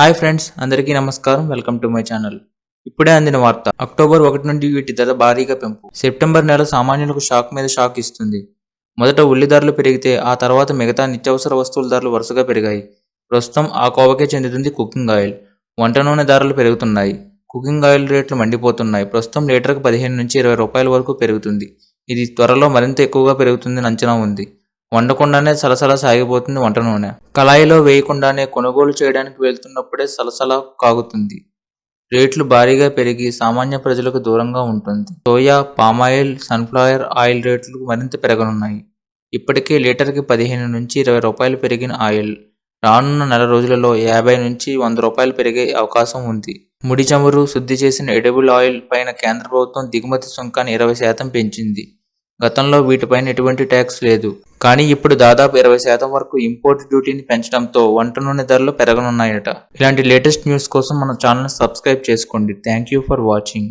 Hi friends అందరికీ నమస్కారం. Welcome to my channel. ఇప్పుడే అందిన వార్త. అక్టోబర్ ఒకటి నుండి వీటి ధర భారీగా పెంపు. సెప్టెంబర్ నెల సామాన్యులకు షాక్ మీద షాక్ ఇస్తుంది. మొదట ఉల్లి ధరలు పెరిగితే ఆ తర్వాత మిగతా నిత్యావసర వస్తువుల ధరలు వరుసగా పెరిగాయి. ప్రస్తుతం ఆ కోవకే చెందుతుంది కుకింగ్ ఆయిల్. వంట నూనె ధరలు పెరుగుతున్నాయి. కుకింగ్ ఆయిల్ రేట్లు మండిపోతున్నాయి. ప్రస్తుతం లీటర్కు పదిహేను నుంచి ఇరవై రూపాయల వరకు పెరుగుతుంది. ఇది త్వరలో మరింత ఎక్కువగా పెరుగుతుందని అంచనా ఉంది. వండకుండానే సలసల సాగిపోతుంది వంట నూనె. కళాయిలో వేయకుండానే కొనుగోలు చేయడానికి వెళ్తున్నప్పుడే సలసల కాగుతుంది. రేట్లు భారీగా పెరిగి సామాన్య ప్రజలకు దూరంగా ఉంటుంది. సోయా పామాయిల్ సన్ఫ్లవర్ ఆయిల్ రేట్లు మరింత పెరగనున్నాయి. ఇప్పటికే లీటర్కి పదిహేను నుంచి ఇరవై రూపాయలు పెరిగిన ఆయిల్ రానున్న నెల రోజులలో యాభై నుంచి వంద రూపాయలు పెరిగే అవకాశం ఉంది. ముడి చమురు శుద్ధి చేసిన ఎడిబుల్ ఆయిల్ పైన కేంద్ర ప్రభుత్వం దిగుమతి సుంకాన్ని ఇరవై శాతం పెంచింది. గతంలో వీటిపైన ఎటువంటి ట్యాక్స్ లేదు. కానీ ఇప్పుడు దాదాపు ఇరవై శాతం వరకు ఇంపోర్ట్ డ్యూటీని పెంచడంతో వంట నూనె ధరలు పెరగనున్నాయట. ఇలాంటి లేటెస్ట్ న్యూస్ కోసం మన ఛానల్ సబ్స్క్రైబ్ చేసుకోండి. Thank you for watching.